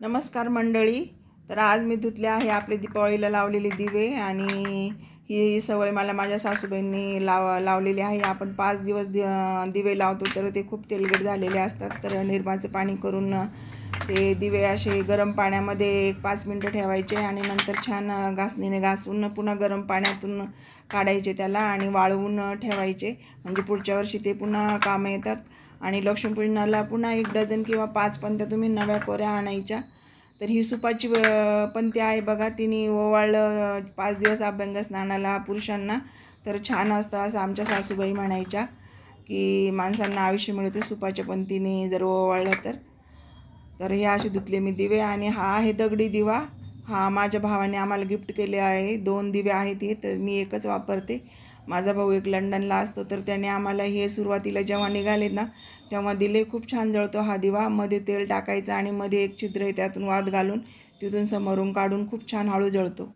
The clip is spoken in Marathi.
नमस्कार मंडळी. तर आज मी धुतले आहे आपले दीपावळीला लावलेले दिवे आणि ही सवय मला माझ्या सासूबाईंनी लाव लावलेली आहे. आपण पाच दिवस दि दिवे लावतो तर ते खूप तेलगट झालेले असतात. तर निर्माचं पाणी करून ते दिवे असे गरम पाण्यामध्ये एक पाच मिनटं ठेवायचे आणि नंतर छान घासणीने घासून पुन्हा गरम पाण्यातून काढायचे त्याला आणि वाळवून ठेवायचे. म्हणजे पुढच्या वर्षी ते पुन्हा कामं येतात. आणि लक्ष्मीपूजनाला पुन्हा एक डझन किंवा पाच पंत्या तुम्ही नव्या कोऱ्या आणायच्या. तर ही सुपाची पंत्या आहे बघा तिने ओवाळलं पाच दिवस अभ्यंग स्नानाला पुरुषांना. तर छान असतं असं आमच्या सासूबाई म्हणायच्या की माणसांना आयुष्य मिळते सुपाच्या पंतीने जर ओवाळलं तर. तर हे असे धुतले मी दिवे आणि हा आहे दगडी दिवा. हा माझ्या भावाने आम्हाला गिफ्ट केले आहे. दोन दिवे आहेत हे तर मी एकच वापरते. माझा भाऊ एक लंडनला असतो तर त्याने आम्हाला हे सुरुवातीला जेव्हा निघालेत ना तेव्हा दिले खूप छान जळतो हा दिवा. मध्ये तेल टाकायचं आणि मध्ये एक छिद्र आहे त्यातून वाद घालून तिथून समोरून काढून खूप छान हळू जळतो.